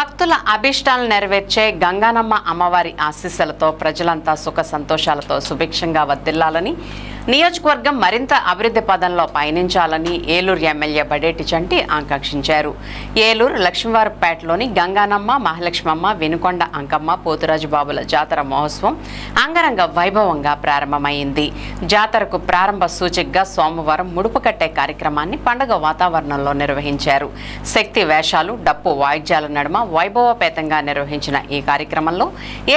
భక్తుల అభిష్టాలు నెరవేర్చే గంగానమ్మ అమ్మవారి ఆశీస్సులతో ప్రజలంతా సుఖ సంతోషాలతో సుభిక్షంగా వర్దిల్లాలని నియోజకవర్గం మరింత అభివృద్ధి పదంలో పయనించాలని ఏలూరు ఎమ్మెల్యే బడేటి చంటి ఆకాంక్షించారు. ఏలూరు లక్ష్మీవారపేటలోని గంగానమ్మ మహాలక్ష్మమ్మ వినుకొండ అంకమ్మ పోతురాజు బాబుల జాతర మహోత్సవం అంగరంగ వైభవంగా ప్రారంభమైంది. జాతరకు ప్రారంభ సూచికగా సోమవారం ముడుపు కట్టే కార్యక్రమాన్ని పండుగ వాతావరణంలో నిర్వహించారు. శక్తి వేషాలు డప్పు వాయిద్యాల నడుమ వైభవపేతంగా నిర్వహించిన ఈ కార్యక్రమంలో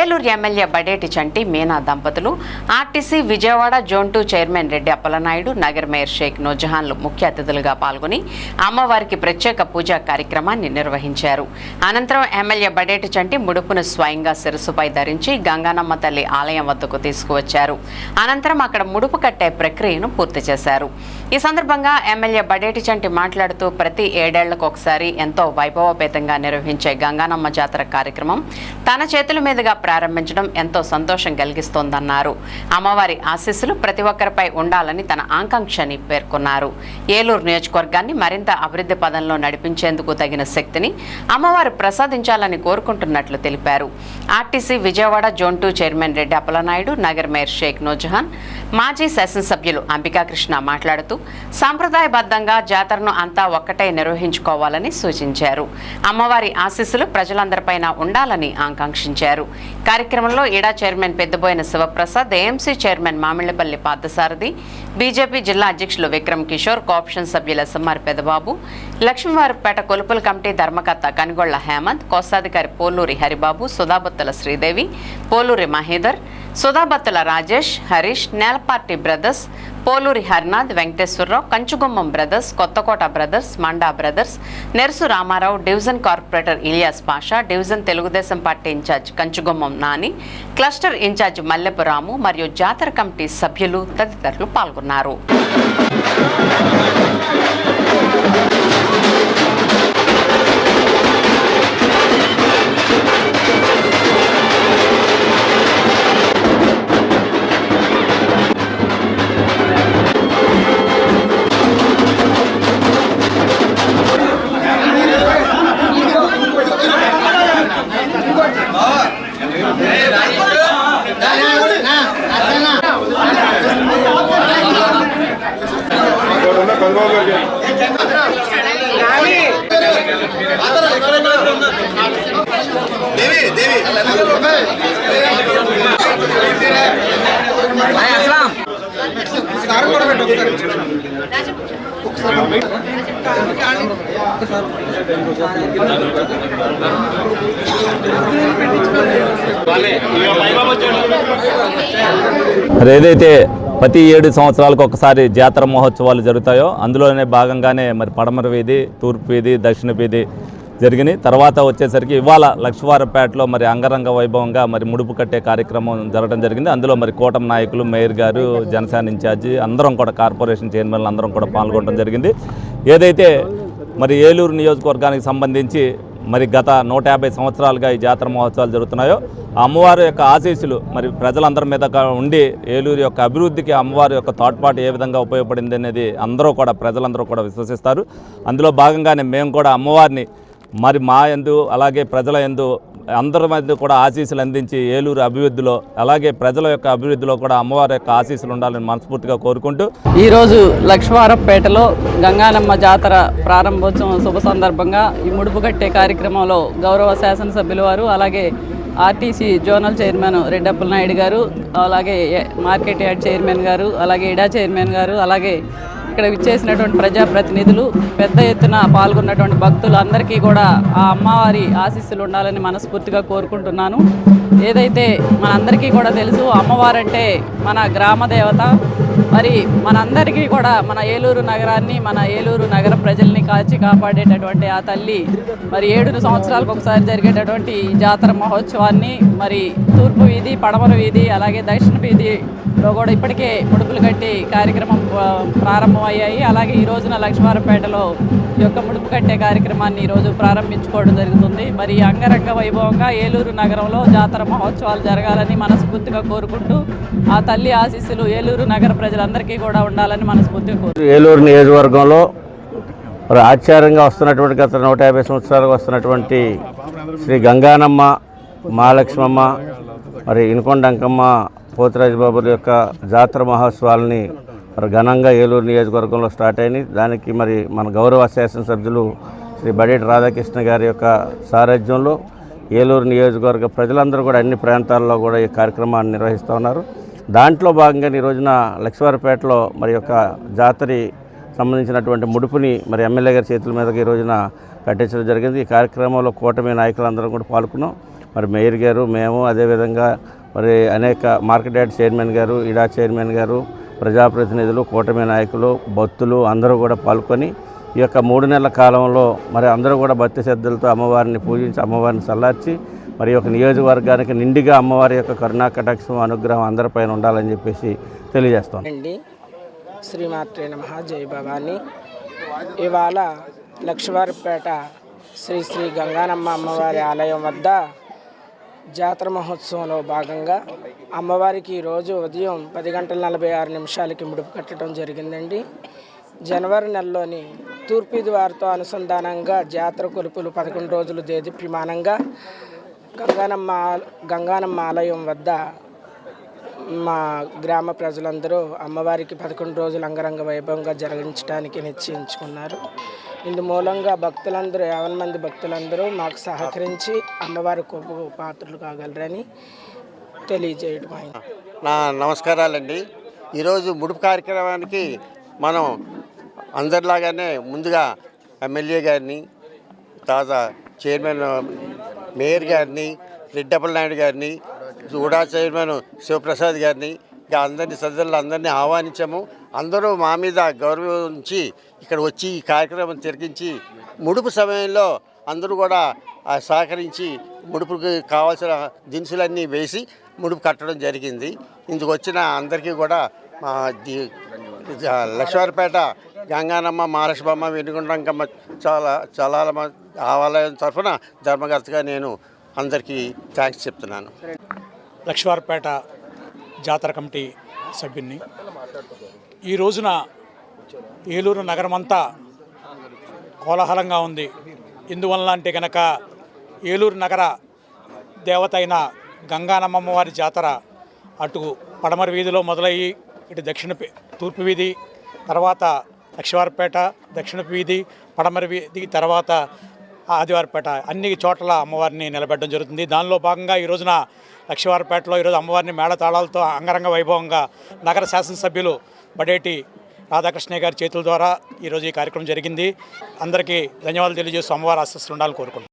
ఏలూరు ఎమ్మెల్యే బడేటి చంటి మీనా దంపతులు RTC Vijayawada zone two chairman Reddy Appalanaidu Nagar mayor Sheikh నూజహాన్లు ముఖ్య అతిథులుగా పాల్గొని అమ్మవారికి ప్రత్యేక పూజా కార్యక్రమాన్ని నిర్వహించారు. అనంతరం ఎమ్మెల్యే బడేటి చంటి ముడుపును స్వయంగా శిరస్సుపై ధరించి గంగానమ్మ తల్లి ఆలయం వద్దకు తీసుకువచ్చారు. అనంతరం అక్కడ ముడుపు కట్టే ప్రక్రియను పూర్తి చేశారు. ఈ సందర్భంగా ఎమ్మెల్యే బడేటి చంటి మాట్లాడుతూ ప్రతి ఏడేళ్ళకు ఒకసారి ఎంతో వైభవపేతంగా నిర్వహించే గంగానమ్మ జాతర కార్యక్రమం తన చేతుల మీదుగా ప్రారంభించడం ఎంతో సంతోషం కలిగిస్తోందన్నారు. అమ్మవారి ఆశీస్సులు ప్రతి ఒక్క ఒక్కరిపై ఉండాలని తన ఆకాంక్షని పేర్కొన్నారు. ఏలూరు నియోజకవర్గాన్ని మరింత అభివృద్ధి పదంలో నడిపించేందుకు తగిన శక్తిని అమ్మవారు ప్రసాదించాలని కోరుకుంటున్నట్లు తెలిపారు. RTC Vijayawada zone two chairman Reddy Appalanaidu Nagar mayor Sheikh Noorjahan మాజీ శాసనసభ్యులు అంబికాకృష్ణ మాట్లాడుతూ సాంప్రదాయబద్ధంగా జాతరను అంతా ఒక్కటే నిర్వహించుకోవాలని సూచించారు. అమ్మవారి ఆశీస్సులు ప్రజలందరిపైన ఉండాలని ఆకాంక్షించారు. కార్యక్రమంలో ఇడా chairman Peddaboina Sivaprasad AMC chairman Mamillapalli Parthasarathi BJP జిల్లా అధ్యక్షులు విక్రమ్ కిషోర్ కోఆప్షన్ సభ్యుల సమ్మార్ పెదబాబు లక్ష్మీవారిపేట కొలుపుల కమిటీ ధర్మకర్త కనుగొళ్ళ హేమంత్ కోస్తాధికారి Poluri Haribabu Sudhabathula Sridevi Poluri Mahendar Sudhabathula Rajesh Harish నేలపార్టీ brothers Poluri Harnath Venkateswararao Kanchugummam brothers Kothakota brothers Manda brothers Nersu Ramarao division corporator Ilias Pasha division Telugudesam party incharge Kanchugummam Nani cluster incharge Mallepu Ramu మరియు జాతర committee సభ్యులు తదితరులు పాల్గొన్నారు. మరి ఏదైతే ప్రతి ఏడు సంవత్సరాలకు ఒకసారి జాతర మహోత్సవాలు జరుగుతాయో అందులోనే భాగంగానే మరి పడమర వీధి తూర్పు వీధి దక్షిణ వీధి జరిగినాయి. తర్వాత వచ్చేసరికి ఇవాళ లక్ష్వారపేటలో మరి అంగరంగ వైభవంగా మరి ముడుపు కట్టే కార్యక్రమం జరగడం జరిగింది. అందులో మరి కూటమి నాయకులు మేయర్ గారు జనసేన ఇన్ఛార్జి అందరం కూడా కార్పొరేషన్ చైర్మన్లు అందరం కూడా పాల్గొనడం జరిగింది. ఏదైతే మరి ఏలూరు నియోజకవర్గానికి సంబంధించి మరి గత నూట యాభై సంవత్సరాలుగా ఈ జాతర మహోత్సవాలు జరుగుతున్నాయో అమ్మవారి యొక్క ఆశీస్సులు మరి ప్రజలందరి మీద ఉండి ఏలూరు యొక్క అభివృద్ధికి అమ్మవారి యొక్క తోడ్పాటు ఏ విధంగా ఉపయోగపడింది అనేది అందరూ కూడా ప్రజలందరూ కూడా విశ్వసిస్తారు. అందులో భాగంగానే మేము కూడా అమ్మవారిని మరి మా ఎందు అలాగే ప్రజల ఎందు అందరి మధ్య కూడా ఆశీస్సులు అందించి ఏలూరు అభివృద్ధిలో అలాగే ప్రజల యొక్క అభివృద్ధిలో కూడా అమ్మవారి యొక్క ఆశీస్సులు ఉండాలని మనస్ఫూర్తిగా కోరుకుంటూ. ఈరోజు లక్ష్మారంపేటలో గంగానమ్మ జాతర ప్రారంభోత్సవం శుభ సందర్భంగా ఈ ముడుపు కట్టే కార్యక్రమంలో గౌరవ శాసనసభ్యులు వారు అలాగే RTC zonal chairman Reddappala Naidu గారు అలాగే ఏ- మార్కెట్ యార్డ్ చైర్మన్ గారు అలాగే ఇడా చైర్మన్ గారు అలాగే ఇక్కడ విచ్చేసినటువంటి ప్రజాప్రతినిధులు పెద్ద ఎత్తున పాల్గొన్నటువంటి భక్తులు అందరికీ కూడా ఆ అమ్మవారి ఆశీస్సులు ఉండాలని మనస్ఫూర్తిగా కోరుకుంటున్నాను. ఏదైతే మనందరికీ కూడా తెలుసు అమ్మవారంటే మన గ్రామ దేవత మరి మనందరికీ కూడా మన ఏలూరు నగరాన్ని మన ఏలూరు నగర ప్రజల్ని కాచి కాపాడేటటువంటి ఆ తల్లి మరి ఏడు సంవత్సరాలకు ఒకసారి జరిగేటటువంటి జాతర మహోత్సవాన్ని మరి తూర్పు వీధి పడమర వీధి అలాగే దక్షిణ వీధిలో కూడా ఇప్పటికే ముడుపులు కట్టి కార్యక్రమం ప్రారంభమయ్యాయి. అలాగే ఈ రోజున లక్ష్మారపేటలో ఈ యొక్క ముడుపు కట్టే కార్యక్రమాన్ని ఈరోజు ప్రారంభించుకోవడం జరుగుతుంది. మరి అంగరంగ వైభవంగా ఏలూరు నగరంలో జాతర మహోత్సవాలు జరగాలని మనస్ఫూర్తిగా కోరుకుంటూ ఆ తల్లి ఆశీస్సులు ఏలూరు నగర ప్రజలందరికీ కూడా ఉండాలని మనస్ఫూర్తిగా కోరు ఏలూరు నియోజకవర్గంలో మరి ఆచార్యంగా వస్తున్నటువంటి గత నూట యాభై సంవత్సరాలుగా వస్తున్నటువంటి శ్రీ గంగానమ్మ మహాలక్ష్మమ్మ మరి ఇనుకొండ అంకమ్మ పోతురాజు బాబుల యొక్క జాతర మహోత్సవాలని మరి ఘనంగా ఏలూరు నియోజకవర్గంలో స్టార్ట్ అయినాయి. దానికి మరి మన గౌరవ శాసనసభ్యులు శ్రీ బడేటి రాధాకృష్ణ గారి యొక్క సారథ్యంలో ఏలూరు నియోజకవర్గ ప్రజలందరూ కూడా అన్ని ప్రాంతాల్లో కూడా ఈ కార్యక్రమాన్ని నిర్వహిస్తూ ఉన్నారు. దాంట్లో భాగంగా ఈ రోజున లక్ష్మీవారిపేటలో మరి యొక్క జాతరి సంబంధించినటువంటి ముడుపుని మరి ఎమ్మెల్యే గారి చేతుల మీదకి ఈ రోజున కట్టించడం జరిగింది. ఈ కార్యక్రమంలో కూటమి నాయకులందరం కూడా పాల్గొన్నాం. మరి మేయర్ గారు మేము అదేవిధంగా మరి అనేక మార్కెట్ యార్డ్ చైర్మన్ గారు ఇడా చైర్మన్ గారు ప్రజాప్రతినిధులు కూటమి నాయకులు భక్తులు అందరూ కూడా పాల్గొని ఈ యొక్క మూడు నెలల కాలంలో మరి అందరూ కూడా భక్తి శ్రద్ధలతో అమ్మవారిని పూజించి అమ్మవారిని సల్లార్చి మరి యొక్క నియోజకవర్గానికి నిండిగా అమ్మవారి యొక్క కరుణా కటాక్షం అనుగ్రహం అందరిపైన ఉండాలని చెప్పేసి తెలియజేస్తాం అండి శ్రీమాత్రే నమ. జయ భవాని. ఇవాళ లక్ష్మీవారిపేట శ్రీ శ్రీ గంగానమ్మ అమ్మవారి ఆలయం వద్ద జాతర మహోత్సవంలో భాగంగా అమ్మవారికి ఈరోజు ఉదయం పది గంటల నలభై ఆరు నిమిషాలకి ముడుపు కట్టడం జరిగిందండి. జనవరి నెలలోని తూర్పు వారితో అనుసంధానంగా జాతర కొలుపులు పదకొండు రోజులు దేదీప్యమానంగా గంగానమ్మ గంగానమ్మ ఆలయం వద్ద మా గ్రామ ప్రజలందరూ అమ్మవారికి పదకొండు రోజులు అంగరంగ వైభవంగా జరిగించడానికి నిశ్చయించుకున్నారు. ఇందు మూలంగా భక్తులందరూ యావన్ మంది భక్తులందరూ మాకు సహకరించి అమ్మవారి గొప్ప పాత్రలు కాగలరని తెలియజేయడం అయింది నా నమస్కారాలండి. ఈరోజు ముడుపు కార్యక్రమానికి మనం అందరిలాగానే ముందుగా ఎమ్మెల్యే గారిని తాజా చైర్మన్ మేయర్ గారిని రెడ్డప్పల నాయుడు గారిని ఉడా చైర్మన్ శివప్రసాద్ గారిని అందరినీ సజ్జలు అందరినీ ఆహ్వానించాము. అందరూ మా మీద గౌరవించి ఇక్కడ వచ్చి ఈ కార్యక్రమం తిరిగించి ముడుపు సమయంలో అందరూ కూడా ఆ, సహకరించి ముడుపుకి కావాల్సిన దినుసులన్నీ వేసి ముడుపు కట్టడం జరిగింది. ఇందుకు వచ్చిన అందరికీ కూడా మా ది- గంగానమ్మ మహాలక్ష్మమ్మ వెనుగుండంకమ్మ చాలా చలాలమ్మ ఆలయం తరఫున ధర్మకర్తగా నేను అందరికీ థ్యాంక్స్ చెప్తున్నాను. లక్ష్మీపేట జాతర కమిటీ సభ్యున్ని ఈ రోజున ఏలూరు నగరమంతా కోలాహలంగా ఉంది. ఎందువలన అంటే కనుక ఏలూరు నగర దేవత అయిన గంగానమ్మమ్మ వారి జాతర అటు పడమర వీధిలో మొదలయ్యి ఇటు దక్షిణ తూర్పు వీధి తర్వాత లక్ష్మీవారిపేట దక్షిణ వీధి పడమర వీధి తర్వాత ఆదివారపేట అన్ని చోట్ల అమ్మవారిని నిలబెట్టడం జరుగుతుంది. దానిలో భాగంగా ఈ రోజున లక్ష్మీవారపేటలో ఈరోజు అమ్మవారిని మేళతాళాలతో అంగరంగ వైభవంగా నగర శాసనసభ్యులు బడేటి రాధాకృష్ణ గారి చేతుల ద్వారా ఈరోజు ఈ కార్యక్రమం జరిగింది. అందరికీ ధన్యవాదాలు తెలియజేస్తూ అమ్మవారి ఆశస్సులు ఉండాలని కోరుకుంటున్నాను